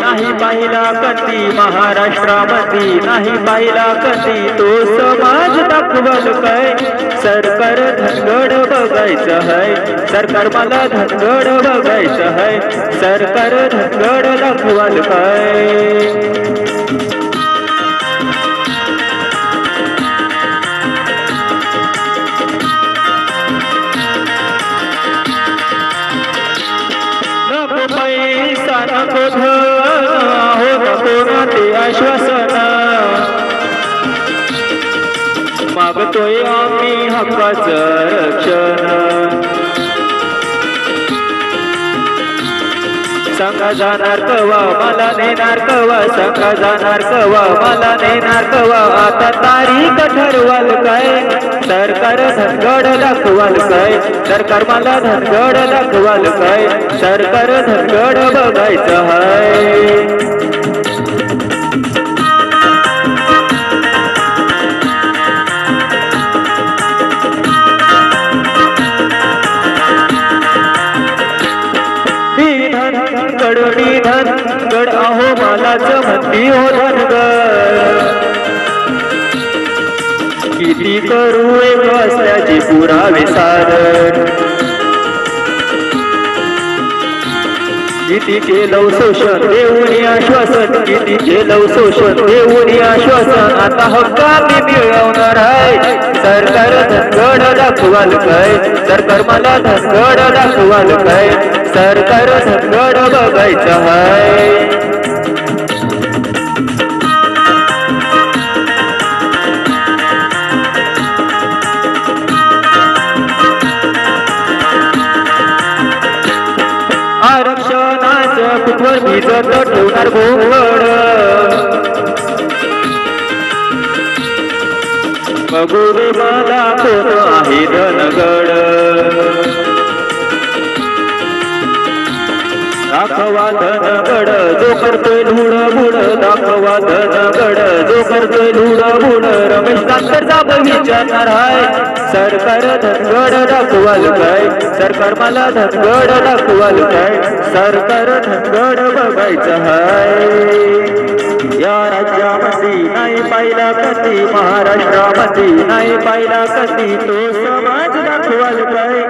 नाही पाहिला कधी महाराष्ट्रामध्ये नाही पाहिला कधी तो समाज दाखवल काय? सरकार धनगड बघायचं आहे सरकार मला धनगड बघायचं आहे सरकार धनगड दाखवाल काय? पैसा हो ते आश्वासन मागतोय आम्ही हक्काचं रक्षण. सांगा जाणार कवा? मला नेणार कवा? सांगा जाणार कवा? मला नेणार कवा? आता तारीख ठरवाल काय? सरकार धनगड दाखवाल काय? सरकार मला धनगड दाखवाल काय? सरकार धनगड बघायचं हाय. धन गड हो धन गड अहो मलाच म्हणती हो धनगड किती करू एक असल्याची पुरा सारण किती केलं शोषण देऊन आश्वासन किती केलं शोषण देऊन आश्वासन आता हक्का मी मिळवणार आहे. सरकार धनगड दाखवाल काय? सरकार मला धनगड दाखवाल काय? सरकार धनगड बघायचं हाय. ठेवणार भोवड बघू मला कोण आहे धनगड. दाखवा धन बड जो करतोय धुड बुड दाखवा धन बड जो करतोय धुड बुड रमेश दांतरचा विचारणार आहे. सरकार धनगड दाखवाल काय? सरकार मला धनगड दाखवाल काय? सरकार धनगड बघायचं हाय. या राज्यामध्ये नाही पाहिला कधी महाराष्ट्रामध्ये. नाही पाहिला कधी तो समाज दाखवाल काय?